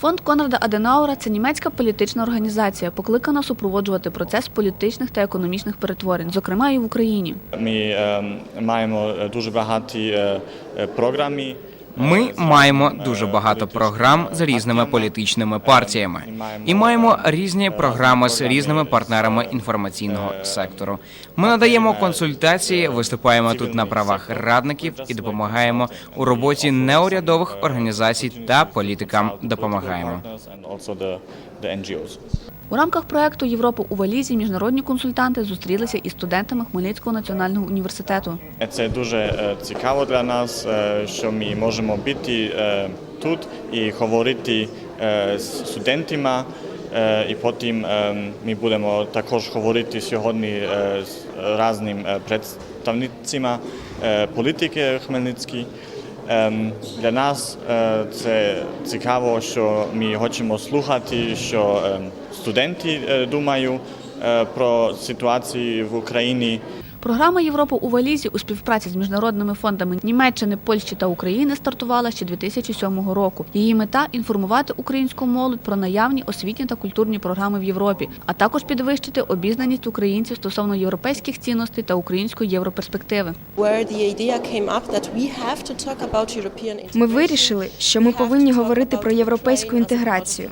Фонд Конрада Аденаура це німецька політична організація, покликана супроводжувати процес політичних та економічних перетворень, зокрема і в Україні. Ми е, маємо дуже багаті е, е, програми. Ми маємо дуже багато програм з різними політичними партіями і маємо різні програми з різними партнерами інформаційного сектору. Ми надаємо консультації, виступаємо тут на правах радників і допомагаємо у роботі неурядових організацій та політикам. Допомагаємо. У рамках проекту Європа у валізі міжнародні консультанти зустрілися із студентами Хмельницького національного університету. Це дуже е, цікаво для нас, е, що ми можемо бути е, тут і говорити е, з студентами. Е, І потім е, ми будемо також говорити сьогодні е, з різними представницями е, політики Хмельницької. Ем, Для нас е, це цікаво, що ми хочемо слухати, що ем, студенти е, думають е, про ситуацію в Україні. Програма Європа у валізі у співпраці з міжнародними фондами Німеччини, Польщі та України стартувала ще 2007 року. Її мета інформувати українську молодь про наявні освітні та культурні програми в Європі, а також підвищити обізнаність українців стосовно європейських цінностей та української європерспективи. Ми вирішили, що ми повинні говорити про європейську інтеграцію.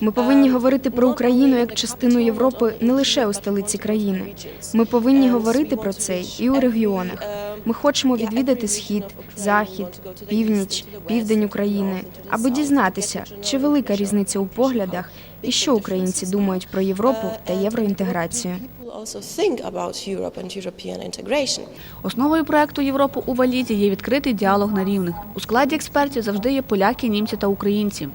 Ми повинні говорити про Україну як частину Європи не лише у столиці країни. Ми повинні говорити про це і у регіонах. Ми хочемо відвідати схід, захід, північ, південь України, аби дізнатися, чи велика різниця у поглядах і що українці думають про Європу та євроінтеграцію. Also think about Europe and European integration. Основою проекту Європа у валізі є відкритий діалог на рівних. У складі експертів завжди є поляки, німці та українці.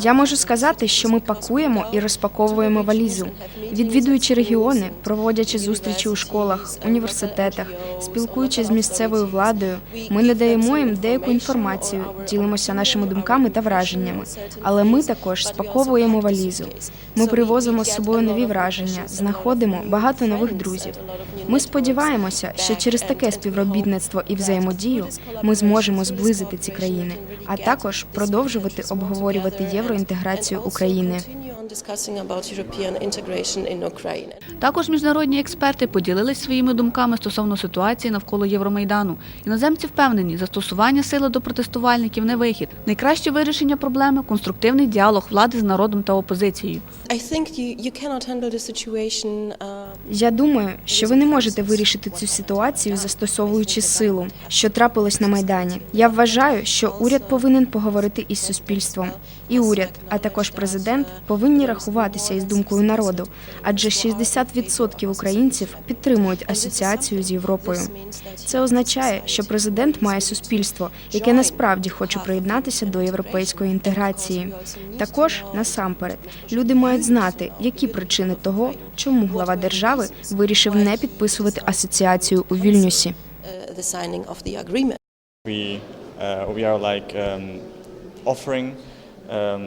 Я можу сказати, що ми пакуємо і розпаковуємо валізу, відвідуючи регіони, проводячи зустрічі у школах, університетах, спілкуючись з місцевою владою. Ми надаємо їм деяку інформацію, ділимося нашими думками та враженнями. Але ми також спаковуємо валізу. Ми привозимо з собою нові враження, знаходимо багато нових друзів. Ми сподіваємося, що через таке співробітництво і взаємодію ми зможемо зблизити ці країни, а також продовжувати обговорювати євроінтеграцію України. Continue on discussing about European integration in Ukraine. Також міжнародні експерти поділились своїми думками стосовно ситуації навколо Євромайдану. Іноземці впевнені, застосування сили до протестувальників не вихід. Найкраще вирішення проблеми конструктивний діалог влади з народом та опозицією. I think you, you cannot handle the situation uh, Я думаю, що ви не можете вирішити цю ситуацію, застосовуючи силу, що трапилось на майдані. Я вважаю, що уряд повинен поговорити із суспільством, і уряд, а також президент, повинні рахуватися із думкою народу, адже 60% українців підтримують асоціацію з Європою. Це означає, що президент має суспільство, яке насправді хоче приєднатися до європейської інтеграції. Також насамперед люди мають знати, які причини того, чому глава держави вирішив не підписувати асоціацію у Вільнюсі. We, uh, we are like um, offering um,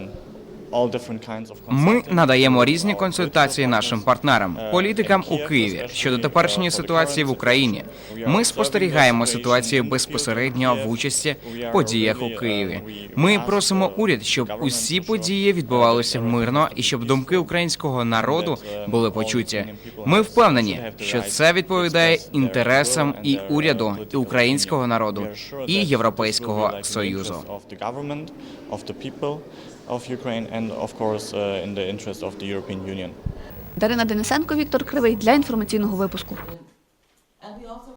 Ми надаємо різні консультації нашим партнерам, uh, політикам у Києві щодо uh, теперішньої ситуації в Україні. Ми спостерігаємо ситуацію безпосередньо в участі are подіях у uh, Києві. Ми просимо uh, уряд, щоб усі події відбувалися мирно і щоб думки українського народу були почуті. Ми впевнені, що це відповідає інтересам і уряду, і українського народу, і Європейського союзу. Of Ukraine and of course uh, in the interest of the European Union. Дарина Денисенко, Віктор Кривий для інформаційного випуску.